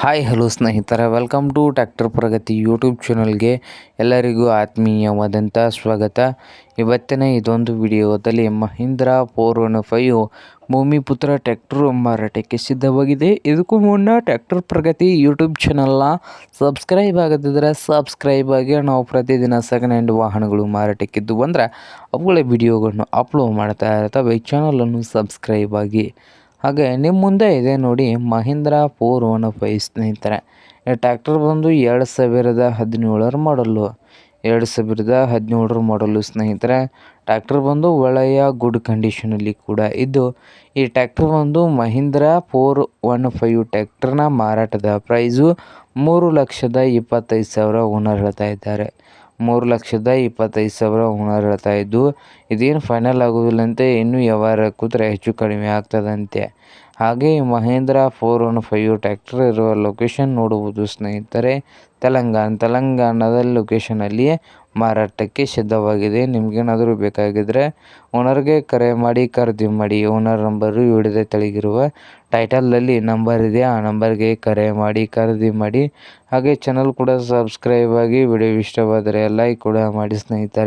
Hi hello ಸ್ನೇಹಿತರೆ. Welcome to tractor Pragati YouTube ಚಾನಲ್ಗೆ ಎಲ್ಲರಿಗೂ ಆತ್ಮೀಯವಾದಂಥ ಸ್ವಾಗತ. ಇವತ್ತಿನ ಇದೊಂದು ವಿಡಿಯೋದಲ್ಲಿ Mahindra four one five Bhumiputra tractor ಮಾರಾಟಕ್ಕೆ ಸಿದ್ಧವಾಗಿದೆ. ಇದಕ್ಕೂ ಮುನ್ನ ಟ್ಯಾಕ್ಟರ್ ಪ್ರಗತಿ ಯೂಟ್ಯೂಬ್ ಚಾನಲ್ನ ಸಬ್ಸ್ಕ್ರೈಬ್ ಆಗದಿದ್ದರೆ ಸಬ್ಸ್ಕ್ರೈಬ್ ಆಗಿ ನಾವು ಪ್ರತಿದಿನ ಸೆಕೆಂಡ್ ಹ್ಯಾಂಡ್ ವಾಹನಗಳು ಮಾರಾಟಕ್ಕಿದ್ದು ಬಂದರೆ ಅವುಗಳ ವಿಡಿಯೋಗಳನ್ನು ಅಪ್ಲೋಡ್ ಮಾಡ್ತಾ ಇರ್ತವೆ. ಚಾನಲನ್ನು ಸಬ್ಸ್ಕ್ರೈಬ್ ಆಗಿ ಹಾಗೆ ನಿಮ್ಮ ಮುಂದೆ ಇದೆ ನೋಡಿ ಮಹೀಂದ್ರ ಫೋರ್ ಒನ್ ಫೈವ್ ಸ್ನೇಹಿತರೆ. ಟ್ಯಾಕ್ಟರ್ ಬಂದು ಎರಡು ಸಾವಿರದ ಹದಿನೇಳರ ಮಾಡಲು ಎರಡು ಸಾವಿರದ ಹದಿನೇಳರ ಮಾಡಲು ಸ್ನೇಹಿತರೆ. ಟ್ಯಾಕ್ಟರ್ ಬಂದು ಒಳ್ಳೆಯ ಗುಡ್ ಕಂಡೀಷನಲ್ಲಿ ಕೂಡ ಇದ್ದು, ಈ ಟ್ಯಾಕ್ಟರ್ ಬಂದು ಮಹೀಂದ್ರ ಫೋರ್ ಒನ್ ಫೈವ್ ಟ್ಯಾಕ್ಟರ್ನ ಮಾರಾಟದ ಪ್ರೈಸು ಮೂರು ಲಕ್ಷದ ಇಪ್ಪತ್ತೈದು ಸಾವಿರ ಓನರ್ ಹೇಳ್ತಾ ಇದ್ದಾರೆ. ಮೂರು ಲಕ್ಷದ ಇಪ್ಪತ್ತೈದು ಸಾವಿರ ಓನರ್ ಹೇಳ್ತಾ ಇದ್ದು, ಇದೇನು ಫೈನಲ್ ಆಗೋದಿಲ್ಲಂತೆ? ಇನ್ನೂ ವ್ಯವಹಾರ ಕೂತ್ರೆ ಹೆಚ್ಚು ಕಡಿಮೆ ಆಗ್ತದಂತೆ. ಹಾಗೆ Mahindra four one five tractor ಇರುವ ಲೊಕೇಶನ್ ನೋಡುವುದು ಸ್ನೇಹಿತರೆ, ತೆಲಂಗಾಣ. ತೆಲಂಗಾಣದ ಲೊಕೇಶನಲ್ಲಿಯೇ ಮಾರಾಟಕ್ಕೆ ಸಿದ್ಧವಾಗಿದೆ. ನಿಮಗೇನಾದರೂ ಬೇಕಾಗಿದ್ದರೆ ಓನರ್ಗೆ ಕರೆ ಮಾಡಿ, ಖರೀದಿ ಮಾಡಿ, ಓನರ್ ನಂಬರು ಹಿಡಿದ ತೆಳಗಿರುವ ಟೈಟಲಲ್ಲಿ ನಂಬರ್ ಇದೆ. ಆ ನಂಬರ್ಗೆ ಕರೆ ಮಾಡಿ, ಖರೀದಿ ಮಾಡಿ, ಹಾಗೆ ಚಾನಲ್ ಕೂಡ ಸಬ್ಸ್ಕ್ರೈಬ್ ಆಗಿ ವಿಡಿಯೋ ಇಷ್ಟವಾದರೆ ಲೈಕ್ ಕೂಡ ಮಾಡಿ ಸ್ನೇಹಿತರೆ.